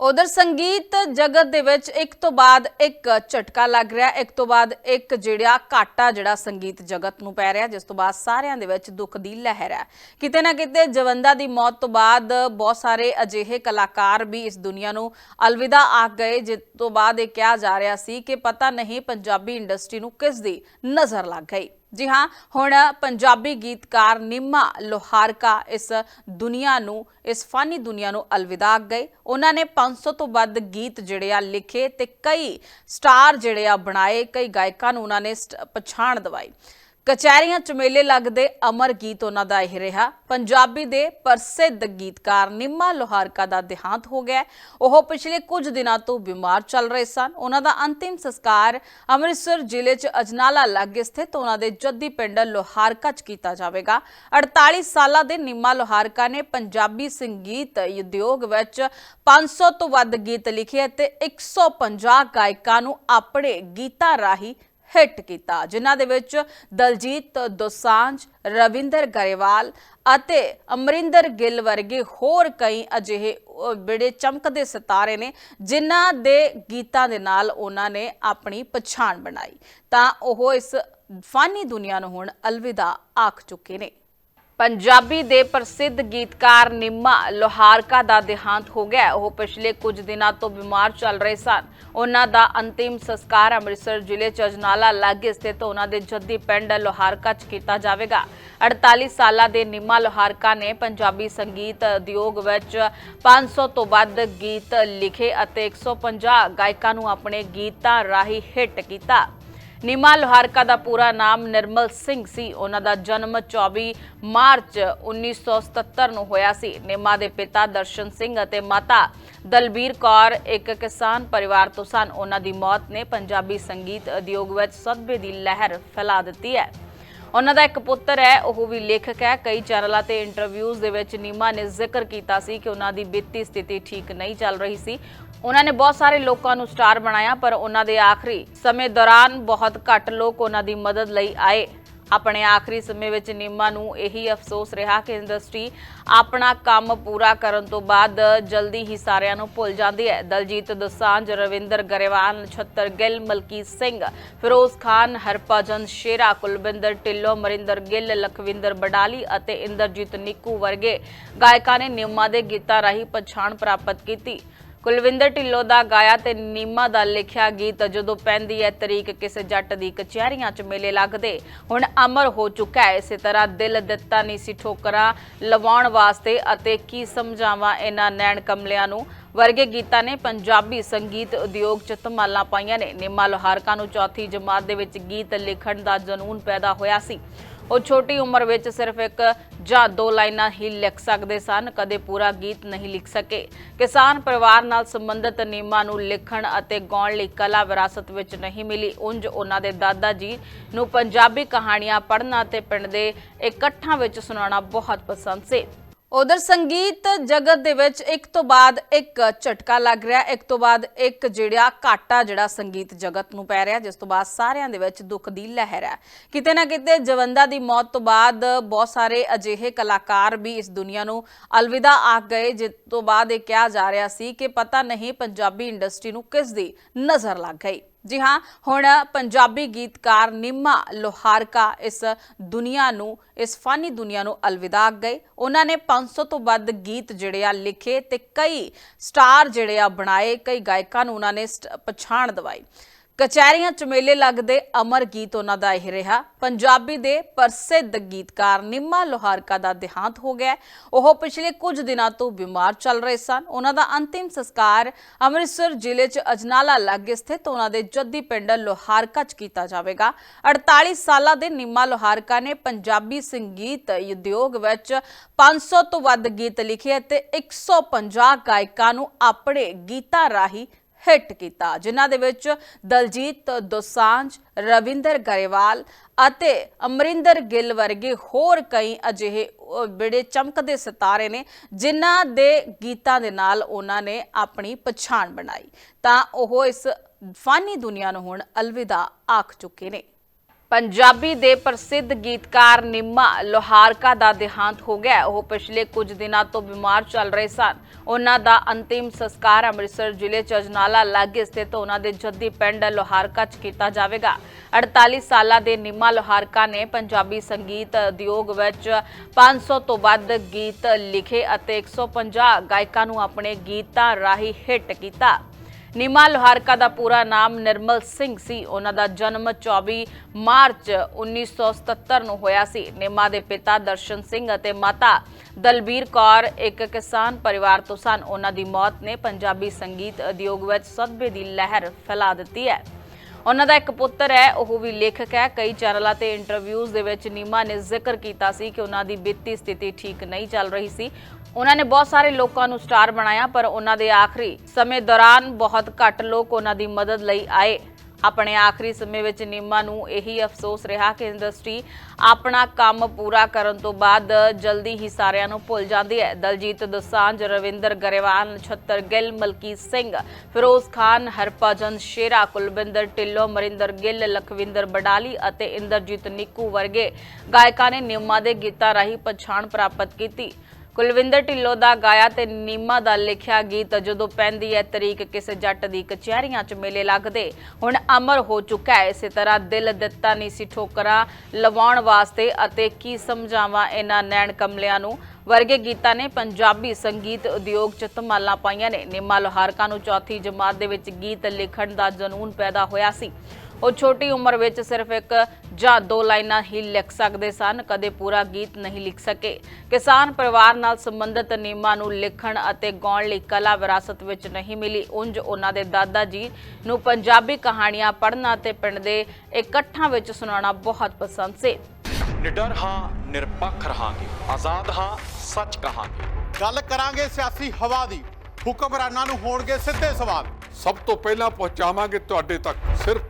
ਉਧਰ ਸੰਗੀਤ ਜਗਤ ਦੇ ਵਿੱਚ ਇੱਕ ਤੋਂ ਬਾਅਦ ਇੱਕ ਝਟਕਾ ਲੱਗ ਰਿਹਾ। ਇੱਕ ਤੋਂ ਬਾਅਦ ਇੱਕ ਜਿਹੜਾ ਘਾਟਾ ਜਿਹੜਾ ਸੰਗੀਤ ਜਗਤ ਨੂੰ ਪੈ ਰਿਹਾ, ਜਿਸ ਤੋਂ ਬਾਅਦ ਸਾਰਿਆਂ ਦੇ ਵਿੱਚ ਦੁੱਖ ਦੀ ਲਹਿਰ ਹੈ। ਕਿਤੇ ਨਾ ਕਿਤੇ ਜਵੰਦਾ ਦੀ ਮੌਤ ਤੋਂ ਬਾਅਦ ਬਹੁਤ ਸਾਰੇ ਅਜਿਹੇ ਕਲਾਕਾਰ ਵੀ ਇਸ ਦੁਨੀਆ ਨੂੰ ਅਲਵਿਦਾ ਆਖ ਗਏ, ਜਿਸ ਤੋਂ ਬਾਅਦ ਇਹ ਕਿਹਾ ਜਾ ਰਿਹਾ ਸੀ ਕਿ ਪਤਾ ਨਹੀਂ ਪੰਜਾਬੀ ਇੰਡਸਟਰੀ ਨੂੰ ਕਿਸ ਦੀ ਨਜ਼ਰ ਲੱਗ ਗਈ। ਜੀ ਹਾਂ, ਹੁਣ ਪੰਜਾਬੀ ਗੀਤਕਾਰ ਨਿੰਮਾ ਲੋਹਾਰਕਾ ਇਸ ਦੁਨੀਆ ਨੂੰ, ਇਸ ਫਾਨੀ ਦੁਨੀਆ ਨੂੰ ਅਲਵਿਦਾ ਗਏ। ਉਹਨਾਂ ਨੇ 500 ਤੋਂ ਵੱਧ ਗੀਤ ਜਿਹੜੇ ਆ ਲਿਖੇ ਤੇ ਕਈ ਸਟਾਰ ਜਿਹੜੇ ਆ ਬਣਾਏ, ਕਈ ਗਾਇਕਾਂ ਨੂੰ ਉਹਨਾਂ ਨੇ ਸਟ- ਪਛਾਣ ਦਿਵਾਈ। ਕਚਹਿਰੀਆਂ ਚ ਮੇਲੇ ਲੱਗਦੇ ਅਮਰ ਗੀਤ ਉਹਨਾਂ ਦਾ ਇਹ ਰਿਹਾ। ਪੰਜਾਬੀ ਦੇ ਪ੍ਰਸਿੱਧ ਗੀਤਕਾਰ ਨਿੰਮਾ ਲੋਹਾਰਕਾ ਦਾ ਦੇਹਾਂਤ ਹੋ ਗਿਆ। ਉਹ ਪਿਛਲੇ ਕੁਝ ਦਿਨਾਂ ਤੋਂ ਬਿਮਾਰ ਚੱਲ ਰਹੇ ਸਨ। ਉਹਨਾਂ ਦਾ ਅੰਤਿਮ ਸੰਸਕਾਰ ਅੰਮ੍ਰਿਤਸਰ ਜ਼ਿਲ੍ਹੇ ਚ ਅਜਨਾਲਾ ਲਾਗੇ ਸਥਿਤ ਉਹਨਾਂ ਦੇ ਜੱਦੀ ਪਿੰਡ ਲੋਹਾਰਕਾ ਚ ਕੀਤਾ ਜਾਵੇਗਾ। 48 ਸਾਲਾਂ ਦੇ ਨਿੰਮਾ ਲੋਹਾਰਕਾ ਨੇ ਪੰਜਾਬੀ ਸੰਗੀਤ ਉਦਯੋਗ ਵਿੱਚ 500 ਤੋਂ ਵੱਧ ਗੀਤ ਲਿਖੇ ਅਤੇ 150 ਗਾਇਕਾਂ ਨੂੰ ਆਪਣੇ ਗੀਤਾਂ ਰਾਹੀਂ ਹਿੱਟ ਕੀਤਾ ਜਿਨ੍ਹਾਂ ਦੇ ਵਿੱਚ ਦਲਜੀਤ ਦੋਸਾਂਝ ਰਵਿੰਦਰ ਗਰੇਵਾਲ ਅਤੇ ਅਮਰਿੰਦਰ ਗਿੱਲ ਵਰਗੇ ਹੋਰ ਕਈ ਅਜਿਹੇ ਅਹ, ਬੜੇ ਚਮਕਦੇ ਸਿਤਾਰੇ ਨੇ ਜਿਨ੍ਹਾਂ ਦੇ ਗੀਤਾਂ ਦੇ ਨਾਲ ਉਹਨਾਂ ਨੇ ਆਪਣੀ ਪਛਾਣ ਬਣਾਈ। ਤਾਂ ਉਹ ਇਸ ਫਾਨੀ ਦੁਨੀਆ ਨੂੰ ਹੁਣ ਅਲਵਿਦਾ ਆਖ ਚੁੱਕੇ ਨੇ। ਪੰਜਾਬੀ ਦੇ ਪ੍ਰਸਿੱਧ ਗੀਤਕਾਰ ਨਿੰਮਾ ਲੋਹਾਰਕਾ ਦਾ ਦੇਹਾਂਤ ਹੋ ਗਿਆ ਉਹ ਪਿਛਲੇ ਕੁਝ ਦਿਨਾਂ ਤੋਂ ਬਿਮਾਰ ਚੱਲ ਰਹੇ ਸਨ। ਉਹਨਾਂ ਦਾ ਅੰਤਿਮ ਸੰਸਕਾਰ ਅੰਮ੍ਰਿਤਸਰ ਜ਼ਿਲ੍ਹੇ ਚ ਅਜਨਾਲਾ ਲਾਗੇ ਸਥਿਤ ਉਹਨਾਂ ਦੇ ਜੱਦੀ ਪਿੰਡ ਲੋਹਾਰਕਾ ਚ ਕੀਤਾ ਜਾਵੇਗਾ। 48 ਸਾਲਾਂ ਦੇ ਨਿੰਮਾ ਲੋਹਾਰਕਾ ਨੇ ਪੰਜਾਬੀ ਸੰਗੀਤ ਉਦਯੋਗ ਵਿੱਚ 500 ਤੋਂ ਵੱਧ ਗੀਤ ਲਿਖੇ ਅਤੇ 150 ਗਾਇਕਾਂ ਨੂੰ ਆਪਣੇ ਗੀਤਾਂ ਰਾਹੀਂ ਹਿੱਟ ਕੀਤਾ। ਨੀਮਾ ਲੋਹਾਰਕਾ ਦਾ ਪੂਰਾ ਨਾਮ ਨਿਰਮਲ ਸਿੰਘ ਸੀ। ਉਹਨਾਂ ਦਾ ਜਨਮ 24 ਮਾਰਚ 1977 ਨੂੰ ਹੋਇਆ ਸੀ। ਨਿਮਾ ਦੇ ਪਿਤਾ ਦਰਸ਼ਨ ਸਿੰਘ ਅਤੇ ਮਾਤਾ ਦਲਬੀਰ ਕੌਰ ਇੱਕ ਕਿਸਾਨ ਪਰਿਵਾਰ ਤੋਂ ਸਨ। ਉਹਨਾਂ ਦੀ ਮੌਤ ਨੇ ਪੰਜਾਬੀ ਸੰਗੀਤ ਉਦਯੋਗ ਵਿੱਚ ਸਦਮੇ ਦੀ ਲਹਿਰ ਫੈਲਾ ਦਿੱਤੀ ਹੈ। ਉਹਨਾਂ ਦਾ ਇੱਕ ਪੁੱਤਰ ਹੈ, ਉਹ ਵੀ ਲੇਖਕ ਹੈ। ਕਈ ਚੈਨਲਾਂ ਤੇ ਇੰਟਰਵਿਊਜ਼ ਦੇ ਵਿੱਚ ਨੀਮਾ ਨੇ ਜ਼ਿਕਰ ਕੀਤਾ ਸੀ ਕਿ ਉਹਨਾਂ ਦੀ ਵਿੱਤੀ ਸਥਿਤੀ ਠੀਕ ਨਹੀਂ ਚੱਲ ਰਹੀ ਸੀ। ਉਹਨਾਂ ਨੇ ਬਹੁਤ ਸਾਰੇ ਲੋਕਾਂ ਨੂੰ ਸਟਾਰ ਬਣਾਇਆ, ਪਰ ਉਹਨਾਂ ਦੇ ਆਖਰੀ ਸਮੇਂ ਦੌਰਾਨ ਬਹੁਤ ਘੱਟ ਲੋਕ ਉਹਨਾਂ ਦੀ ਮਦਦ ਲਈ ਆਏ। ਆਪਣੇ ਆਖਰੀ ਸਮੇਂ ਵਿੱਚ ਨੀਮਾ ਨੂੰ ਇਹੀ ਅਫਸੋਸ ਰਿਹਾ ਕਿ ਇੰਡਸਟਰੀ ਆਪਣਾ ਕੰਮ ਪੂਰਾ ਕਰਨ ਤੋਂ ਬਾਅਦ ਜਲਦੀ ਹੀ ਸਾਰਿਆਂ ਨੂੰ ਭੁੱਲ ਜਾਂਦੀ ਹੈ। ਦਲਜੀਤ ਦੋਸਾਂਝ, ਰਵਿੰਦਰ ਗਰੇਵਾਲ, ਨਛੱਤਰ ਗਿੱਲ, ਮਲਕੀਤ ਸਿੰਘ, ਫਿਰੋਜ਼ ਖਾਨ ਹਰਪਜਨ ਸ਼ੇਰਾ, ਕੁਲਵਿੰਦਰ ਢਿੱਲੋਂ, ਮਰਿੰਦਰ ਗਿੱਲ, ਲਖਵਿੰਦਰ ਬਡਾਲੀ ਅਤੇ ਇੰਦਰਜੀਤ ਨਿੱਕੂ ਵਰਗੇ ਗਾਇਕਾਂ ਨੇ ਨਿੰਮਾ ਦੇ ਗੀਤਾਂ ਰਾਹੀਂ ਪਛਾਣ ਪ੍ਰਾਪਤ ਕੀਤੀ। ਕੁਲਵਿੰਦਰ ਢਿੱਲੋਂ ਦਾ ਗਾਇਆ ਤੇ ਨੀਮਾ ਦਾ ਲਿਖਿਆ ਗੀਤ ਜਦੋਂ ਪੈਂਦੀ ਹੈ ਤਰੀਕ ਕਿਸੇ ਜੱਟ ਦੀ ਕਚਹਿਰੀਆਂ 'ਚ ਮੇਲੇ ਲੱਗਦੇ। ਹੁਣ ਅਮਰ ਹੋ ਚੁੱਕਾ ਹੈ, ਇਸੇ ਤਰ੍ਹਾਂ ਦਿਲ ਦਿੱਤਾ ਨਹੀਂ ਸੀ ਠੋਕਰਾਂ ਲਵਾਉਣ ਵਾਸਤੇ ਅਤੇ ਕੀ ਸਮਝਾਵਾਂ ਇਹਨਾਂ ਨੈਣ ਕਮਲਿਆਂ ਨੂੰ। ਵਰਗੇ ਗੀਤਾਂ ਨੇ ਪੰਜਾਬੀ ਸੰਗੀਤ ਉਦਯੋਗ 'ਚ ਧਮਾਲਾਂ ਪਾਈਆਂ ਨੇ। ਨਿੰਮਾ ਲੋਹਾਰਕਾ ਨੂੰ ਚੌਥੀ ਜਮਾਤ ਦੇ ਵਿੱਚ ਗੀਤ ਲਿਖਣ ਦਾ ਜਨੂਨ ਪੈਦਾ ਹੋਇਆ ਸੀ। ਉਹ ਛੋਟੀ ਉਮਰ ਵਿੱਚ ਸਿਰਫ ਇੱਕ ਜਾਂ ਦੋ ਲਾਈਨਾਂ ਹੀ ਲਿਖ ਸਕਦੇ ਸਨ, ਕਦੇ ਪੂਰਾ ਗੀਤ ਨਹੀਂ ਲਿਖ ਸਕੇ। ਕਿਸਾਨ ਪਰਿਵਾਰ ਨਾਲ ਸੰਬੰਧਿਤ ਨਿਯਮਾਂ ਨੂੰ ਲਿਖਣ ਅਤੇ ਗਾਉਣ ਲਈ ਕਲਾ ਵਿਰਾਸਤ ਵਿੱਚ ਨਹੀਂ ਮਿਲੀ। ਉਂਝ ਉਹਨਾਂ ਦੇ ਦਾਦਾ ਜੀ ਨੂੰ ਪੰਜਾਬੀ ਕਹਾਣੀਆਂ ਪੜ੍ਹਨਾ ਤੇ ਪਿੰਡ ਦੇ ਇਕੱਠਾਂ ਵਿੱਚ ਸੁਣਾਉਣਾ ਬਹੁਤ ਪਸੰਦ ਸੀ। ਉਧਰ ਸੰਗੀਤ ਜਗਤ ਦੇ ਵਿੱਚ ਇੱਕ ਤੋਂ ਬਾਅਦ ਇੱਕ ਝਟਕਾ ਲੱਗ ਰਿਹਾ। ਇੱਕ ਤੋਂ ਬਾਅਦ ਇੱਕ ਜਿਹੜਾ ਘਾਟਾ ਜਿਹੜਾ ਸੰਗੀਤ ਜਗਤ ਨੂੰ ਪੈ ਰਿਹਾ, ਜਿਸ ਤੋਂ ਬਾਅਦ ਸਾਰਿਆਂ ਦੇ ਵਿੱਚ ਦੁੱਖ ਦੀ ਲਹਿਰ ਹੈ। ਕਿਤੇ ਨਾ ਕਿਤੇ ਜਵੰਦਾ ਦੀ ਮੌਤ ਤੋਂ ਬਾਅਦ ਬਹੁਤ ਸਾਰੇ ਅਜਿਹੇ ਕਲਾਕਾਰ ਵੀ ਇਸ ਦੁਨੀਆ ਨੂੰ ਅਲਵਿਦਾ ਆਖ ਗਏ, ਜਿਸ ਤੋਂ ਬਾਅਦ ਇਹ ਕਿਹਾ ਜਾ ਰਿਹਾ ਸੀ ਕਿ ਪਤਾ ਨਹੀਂ ਪੰਜਾਬੀ ਇੰਡਸਟਰੀ ਨੂੰ ਕਿਸ ਦੀ ਨਜ਼ਰ ਲੱਗ ਗਈ। ਜੀ ਹਾਂ, ਹੁਣ ਪੰਜਾਬੀ ਗੀਤਕਾਰ ਨਿੰਮਾ ਲੋਹਾਰਕਾ ਇਸ ਦੁਨੀਆ ਨੂੰ, ਇਸ ਫਾਨੀ ਦੁਨੀਆ ਨੂੰ ਅਲਵਿਦਾ ਗਏ। ਉਹਨਾਂ ਨੇ 500 ਤੋਂ ਵੱਧ ਗੀਤ ਜਿਹੜੇ ਆ ਲਿਖੇ ਤੇ ਕਈ ਸਟਾਰ ਜਿਹੜੇ ਆ ਬਣਾਏ, ਕਈ ਗਾਇਕਾਂ ਨੂੰ ਉਹਨਾਂ ਨੇ ਸਟ- ਪਛਾਣ ਦਿਵਾਈ। ਕਚਹਿਰੀਆਂ ਚ ਮੇਲੇ ਲੱਗਦੇ ਅਮਰ ਗੀਤ ਉਹਨਾਂ ਦਾ ਇਹ ਰਿਹਾ। ਪੰਜਾਬੀ ਦੇ ਪ੍ਰਸਿੱਧ ਗੀਤਕਾਰ ਨਿੰਮਾ ਲੋਹਾਰਕਾ ਦਾ ਦੇਹਾਂਤ ਹੋ ਗਿਆ। ਉਹ ਪਿਛਲੇ ਕੁਝ ਦਿਨਾਂ ਤੋਂ ਬਿਮਾਰ ਚੱਲ ਰਹੇ ਸਨ। ਉਹਨਾਂ ਦਾ ਅੰਤਿਮ ਸੰਸਕਾਰ ਅੰਮ੍ਰਿਤਸਰ ਜ਼ਿਲ੍ਹੇ ਚ ਅਜਨਾਲਾ ਲਾਗੇ ਸਥਿਤ ਉਹਨਾਂ ਦੇ ਜੱਦੀ ਪਿੰਡ ਲੋਹਾਰਕਾ ਚ ਕੀਤਾ ਜਾਵੇਗਾ। 48 ਸਾਲਾਂ ਦੇ ਨਿੰਮਾ ਲੋਹਾਰਕਾ ਨੇ ਪੰਜਾਬੀ ਸੰਗੀਤ ਉਦਯੋਗ ਵਿੱਚ 500 ਤੋਂ ਵੱਧ ਗੀਤ ਲਿਖੇ ਅਤੇ 150 ਗਾਇਕਾਂ ਨੂੰ ਆਪਣੇ ਗੀਤਾਂ ਰਾਹੀਂ ਹਿੱਟ ਕੀਤਾ ਜਿਨ੍ਹਾਂ ਦੇ ਵਿੱਚ ਦਲਜੀਤ ਦੋਸਾਂਝ ਰਵਿੰਦਰ ਗਰੇਵਾਲ ਅਤੇ ਅਮਰਿੰਦਰ ਗਿੱਲ ਵਰਗੇ ਹੋਰ ਕਈ ਅਜਿਹੇ ਅਹ, ਬੜੇ ਚਮਕਦੇ ਸਿਤਾਰੇ ਨੇ ਜਿਨ੍ਹਾਂ ਦੇ ਗੀਤਾਂ ਦੇ ਨਾਲ ਉਹਨਾਂ ਨੇ ਆਪਣੀ ਪਛਾਣ ਬਣਾਈ। ਤਾਂ ਉਹ ਇਸ ਫਾਨੀ ਦੁਨੀਆ ਨੂੰ ਹੁਣ ਅਲਵਿਦਾ ਆਖ ਚੁੱਕੇ ਨੇ। ਪੰਜਾਬੀ ਦੇ ਪ੍ਰਸਿੱਧ ਗੀਤਕਾਰ ਨਿੰਮਾ ਲੋਹਾਰਕਾ ਦਾ ਦੇਹਾਂਤ ਹੋ ਗਿਆ ਉਹ ਪਿਛਲੇ ਕੁਝ ਦਿਨਾਂ ਤੋਂ ਬਿਮਾਰ ਚੱਲ ਰਹੇ ਸਨ। ਉਹਨਾਂ ਦਾ ਅੰਤਿਮ ਸੰਸਕਾਰ ਅੰਮ੍ਰਿਤਸਰ ਜ਼ਿਲ੍ਹੇ ਚ ਅਜਨਾਲਾ ਲਾਗੇ ਸਥਿਤ ਉਹਨਾਂ ਦੇ ਜੱਦੀ ਪਿੰਡ ਲੋਹਾਰਕਾ ਚ ਕੀਤਾ ਜਾਵੇਗਾ। 48 ਸਾਲਾਂ ਦੇ ਨਿੰਮਾ ਲੋਹਾਰਕਾ ਨੇ ਪੰਜਾਬੀ ਸੰਗੀਤ ਉਦਯੋਗ ਵਿੱਚ 500 ਤੋਂ ਵੱਧ ਗੀਤ ਲਿਖੇ ਅਤੇ 150 ਗਾਇਕਾਂ ਨੂੰ ਆਪਣੇ ਗੀਤਾਂ ਰਾਹੀਂ ਹਿੱਟ ਕੀਤਾ। ਨੀਮਾ ਲੋਹਾਰਕਾ ਦਾ ਪੂਰਾ ਨਾਮ ਨਿਰਮਲ ਸਿੰਘ ਸੀ। ਉਹਨਾਂ ਦਾ ਜਨਮ 24 ਮਾਰਚ 1977 ਨੂੰ ਹੋਇਆ ਸੀ। ਨੀਮਾ ਦੇ ਪਿਤਾ ਦਰਸ਼ਨ ਸਿੰਘ ਅਤੇ ਮਾਤਾ ਦਲਬੀਰ ਕੌਰ ਇੱਕ ਕਿਸਾਨ ਪਰਿਵਾਰ ਤੋਂ ਸਨ। ਉਹਨਾਂ ਦੀ ਮੌਤ ਨੇ ਪੰਜਾਬੀ ਸੰਗੀਤ ਉਦਯੋਗ ਵਿੱਚ ਸਦਮੇ ਦੀ ਲਹਿਰ ਫੈਲਾ ਦਿੱਤੀ ਹੈ। ਉਹਨਾਂ ਦਾ ਇੱਕ ਪੁੱਤਰ ਹੈ, ਉਹ ਵੀ ਲੇਖਕ ਹੈ। ਕਈ ਚੈਨਲਾਂ ਤੇ ਇੰਟਰਵਿਊਜ਼ ਦੇ ਵਿੱਚ ਨੀਮਾ ਨੇ ਜ਼ਿਕਰ ਕੀਤਾ ਸੀ ਕਿ ਉਹਨਾਂ ਦੀ ਵਿੱਤੀ ਸਥਿਤੀ ਠੀਕ ਨਹੀਂ ਚੱਲ ਰਹੀ ਸੀ। ਉਹਨਾਂ ਨੇ ਬਹੁਤ ਸਾਰੇ ਲੋਕਾਂ ਨੂੰ ਸਟਾਰ ਬਣਾਇਆ, ਪਰ ਉਹਨਾਂ ਦੇ ਆਖਰੀ ਸਮੇਂ ਦੌਰਾਨ ਬਹੁਤ ਘੱਟ ਲੋਕ ਉਹਨਾਂ ਦੀ ਮਦਦ ਲਈ ਆਏ। ਆਪਣੇ ਆਖਰੀ ਸਮੇਂ ਵਿੱਚ ਨੀਮਾ ਨੂੰ ਇਹੀ ਅਫਸੋਸ ਰਿਹਾ ਕਿ ਇੰਡਸਟਰੀ ਆਪਣਾ ਕੰਮ ਪੂਰਾ ਕਰਨ ਤੋਂ ਬਾਅਦ ਜਲਦੀ ਹੀ ਸਾਰਿਆਂ ਨੂੰ ਭੁੱਲ ਜਾਂਦੀ ਹੈ। ਦਲਜੀਤ ਦੋਸਾਂਝ, ਰਵਿੰਦਰ ਗਰੇਵਾਲ, ਨਛੱਤਰ ਗਿੱਲ, ਮਲਕੀਤ ਸਿੰਘ, ਫਿਰੋਜ਼ ਖਾਨ, ਹਰਭਜਨ ਸ਼ੇਰਾ, ਕੁਲਵਿੰਦਰ ਢਿੱਲੋਂ, ਮਰਿੰਦਰ ਗਿੱਲ, ਲਖਵਿੰਦਰ ਬਡਾਲੀ ਅਤੇ ਇੰਦਰਜੀਤ ਨਿੱਕੂ ਵਰਗੇ ਗਾਇਕਾਂ ਨੇ ਨਿੰਮਾ ਦੇ ਗੀਤਾਂ ਰਾਹੀਂ ਪਛਾਣ ਪ੍ਰਾਪਤ ਕੀਤੀ। ਕੁਲਵਿੰਦਰ ਢਿੱਲੋਂ ਦਾ ਗਾਇਆ ਤੇ ਨੀਮਾ ਦਾ ਲਿਖਿਆ ਗੀਤ ਜਦੋਂ ਪੈਂਦੀ ਹੈ ਤਰੀਕ ਕਿਸੇ ਜੱਟ ਦੀ ਕਚਹਿਰੀਆਂ 'ਚ ਮੇਲੇ ਲੱਗਦੇ। ਹੁਣ ਅਮਰ ਹੋ ਚੁੱਕਾ ਹੈ, ਇਸੇ ਤਰ੍ਹਾਂ ਦਿਲ ਦਿੱਤਾ ਨਹੀਂ ਸੀ ਠੋਕਰਾਂ ਲਵਾਉਣ ਵਾਸਤੇ ਅਤੇ ਕੀ ਸਮਝਾਵਾਂ ਇਹਨਾਂ ਨੈਣ ਕਮਲਿਆਂ ਨੂੰ। ਵਰਗੇ ਗੀਤਾਂ ਨੇ ਪੰਜਾਬੀ ਸੰਗੀਤ ਉਦਯੋਗ 'ਚ ਧਮਾਲਾਂ ਪਾਈਆਂ ਨੇ। ਨਿਮਾ ਲੋਹਾਰਕਾ ਨੂੰ ਚੌਥੀ ਜਮਾਤ ਦੇ ਵਿੱਚ ਗੀਤ ਲਿਖਣ ਦਾ ਜਨੂਨ ਪੈਦਾ ਹੋਇਆ ਸੀ। ਉਹ ਛੋਟੀ ਉਮਰ ਵਿੱਚ ਸਿਰਫ ਇੱਕ ਜਾਂ ਦੋ ਲਾਈਨਾਂ ਹੀ ਲਿਖ ਸਕਦੇ ਸਨ ਕਦੇ ਪੂਰਾ ਗੀਤ ਨਹੀਂ ਲਿਖ ਸਕੇ। ਕਿਸਾਨ ਪਰਿਵਾਰ ਨਾਲ ਸੰਬੰਧਿਤ ਨੀਮਾ ਨੂੰ ਲਿਖਣ ਅਤੇ ਗਾਉਣ ਲਈ ਕਲਾ ਵਿਰਾਸਤ ਵਿੱਚ ਨਹੀਂ ਮਿਲੀ। ਉਂਝ ਉਹਨਾਂ ਦੇ ਦਾਦਾ ਜੀ ਨੂੰ ਪੰਜਾਬੀ ਕਹਾਣੀਆਂ ਪੜ੍ਹਨਾ ਤੇ ਪਿੰਡ ਦੇ ਇਕੱਠਾਂ ਵਿੱਚ ਸੁਣਾਉਣਾ ਬਹੁਤ ਪਸੰਦ ਸੀ। ਨਿਡਰ ਹਾਂ ਨਿਰਪੱਖ ਰਹਾਂਗੇ। ਆਜ਼ਾਦ ਹਾਂ ਸੱਚ ਕਹਾਂਗੇ। ਗੱਲ ਕਰਾਂਗੇ ਸਿਆਸੀ ਹਵਾ ਦੀ। ਹੁਕਮਰਾਨਾਂ ਨੂੰ ਹੋਣਗੇ ਸਿੱਧੇ ਸਵਾਲ। ਸਭ ਤੋਂ ਪਹਿਲਾਂ ਪਹੁੰਚਾਵਾਂਗੇ ਤੁਹਾਡੇ ਤੱਕ। ਸਿਰਫ